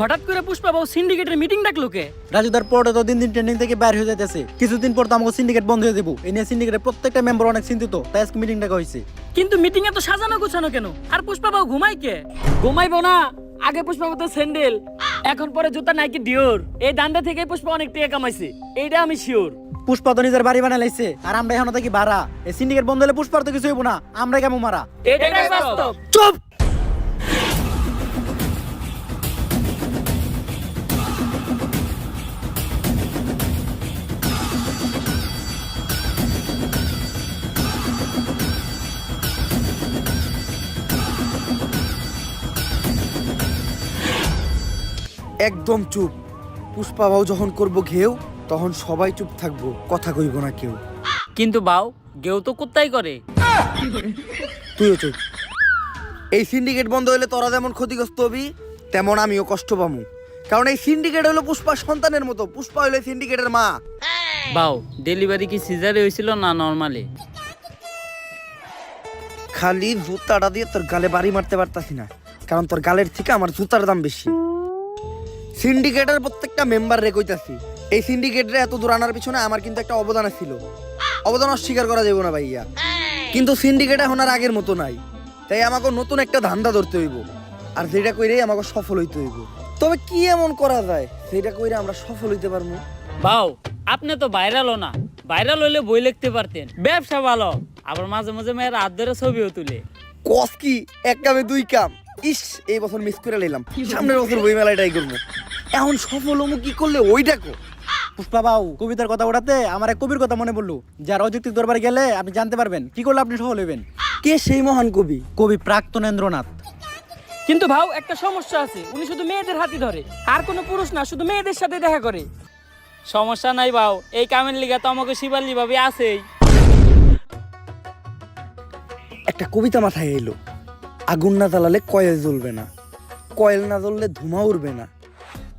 হঠাৎ করে পুষ্পা বাবু সিন্ডিকেটের মিটিং ডাকলো কে? রাজুদার পরে তো দিন দিন ট্রেন্ডিং থেকে বাইর হয়ে যাইতেছে। কিছুদিন পর তো আমাকে সিন্ডিকেট বন্ধ হয়ে দেবো এই নিয়ে সিন্ডিকেটের প্রত্যেকটা মেম্বার অনেক চিন্তিত। তাই আজকে মিটিং ডাকা হয়েছে। কিন্তু মিটিং এ তো সাজানো গোছানো কেন? আর পুষ্পা বাবু ঘুমাই কে? ঘুমাইবো না। আগে পুষ্পা বাবু তো স্যান্ডেল এখন পরে জুতা নাইকি ডিওর এই দান্ডা থেকে পুষ্পা অনেক টাকা কামাইছে। এইটা আমি শিওর পুষ্পা তো নিজের বাড়ি বানাই লাইছে। আর আমরা এখন থাকি ভাড়া। এই সিন্ডিকেট বন্ধ হলে পুষ্পার তো কিছু হইব না। আমরা কেমন মারা। এটাই বাস্তব। চুপ! একদম চুপ। পুষ্পা বাউ যখন করব ঘেউ তখন সবাই চুপ থাকব কথা কইব না কেউ। কিন্তু বাউ গেও তো কুত্তাই করে। তুইও চুপ। এই সিন্ডিকেট বন্ধ হলে তোরা যেমন ক্ষতিগ্রস্ত হবি তেমন আমিও কষ্ট পামু। কারণ এই সিন্ডিকেট হলো পুষ্পা সন্তানের মতো। পুষ্পা হলো সিন্ডিকেটের মা। বাউ ডেলিভারি কি সিজারে হয়েছিল না নর্মালি? খালি জুতাটা দিয়ে তোর গালে বাড়ি মারতে পারতাছি না। কারণ তোর গালের থেকে আমার জুতার দাম বেশি। সিন্ডিকেটের প্রত্যেকটা মেম্বার রে কইতাছি এই সিন্ডিকেটরে এত দূর আনার পিছনে আমার কিন্তু একটা অবদান ছিল অবদান অস্বীকার করা যাবে না ভাইয়া। কিন্তু সিন্ডিকেট এখন আর আগের মতো নাই। তাই আমাকে নতুন একটা ধান্দা ধরতে হইব। আর যেটা কইরে আমাকে সফল হইতে হইব। তবে কি এমন করা যায়? সেটা কইরে আমরা সফল হইতে পারব। বাউ আপনি তো ভাইরালও না। ভাইরাল হইলে বই লিখতে পারতেন। ব্যবসা ভালো। আবার মাঝে মাঝে মেয়ের হাত ধরে ছবিও তুলে। কস কি? এক কামে দুই কাম। ইস এই বছর মিস করে নিলাম। সামনের বছর বই মেলায় ট্রাই করব। এখন সফল হমু কি করলে? ওইটা কো পুষ্পা বাবু কবিতার কথা ওঠাতে আমার এক কবির কথা মনে পড়ল। যার অযৌক্তিক দরবারে গেলে আপনি জানতে পারবেন কি করলে আপনি সফল হইবেন? কে সেই মহান কবি? কবি প্রাক্তনেন্দ্রনাথ কিন্তু ভাউ একটা সমস্যা আছে। উনি শুধু মেয়েদের হাতি ধরে। আর কোনো পুরুষ না শুধু মেয়েদের সাথে দেখা করে। সমস্যা নাই বাউ এই কামের লিগা তো আমাকে শিবাল্লি ভাবি আছেই। একটা কবিতা মাথায় এলো। আগুন না জ্বালালে কয়েল জ্বলবে না। কয়েল না জ্বললে ধুমা উড়বে না।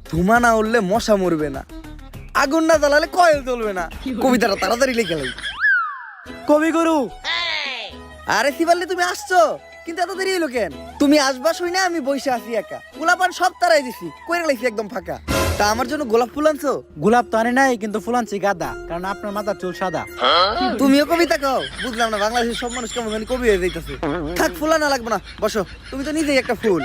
ধুমা না উড়লে মশা মরবে না। আগুন না জ্বালালে কয়েল জ্বলবে না। কবিতাটা তাড়াতাড়ি লিখে লাই কবিগুরু আরে শিবাল্লি তুমি আসছো? কিন্তু এত দেরি হলো কেন? তুমি আসবা শুই না আমি বসে আছি একা। গোলাপান সব তারাই দিছি। কইরা লাইছি একদম ফাঁকা। তা আমার জন্য গোলাপ ফুল আনছো? গোলাপ তো আনে নাই কিন্তু ফুলানছি গাদা কারণ আপনার মাথার চুল সাদা। তুমিও কবিতা কও? বুঝলাম না বাংলাদেশের সব মানুষ কেমন জানি কবি হয়ে যাইতেছে। থাক ফুলা না লাগবে না বসো তুমি তো নিজেই একটা ফুল।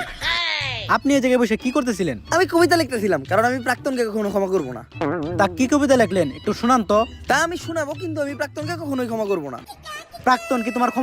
আপনি এই জায়গায় বসে কি করতেছিলেন? আমি কবিতা লিখতেছিলাম কারণ আমি প্রাক্তনকে কখনো ক্ষমা করব না। তা কি কবিতা লিখলেন? একটু শোনান তো। তা আমি শোনাবো কিন্তু আমি প্রাক্তনকে কখনোই ক্ষমা করব না। প্রাক্তন কি তোমার ক্ষমা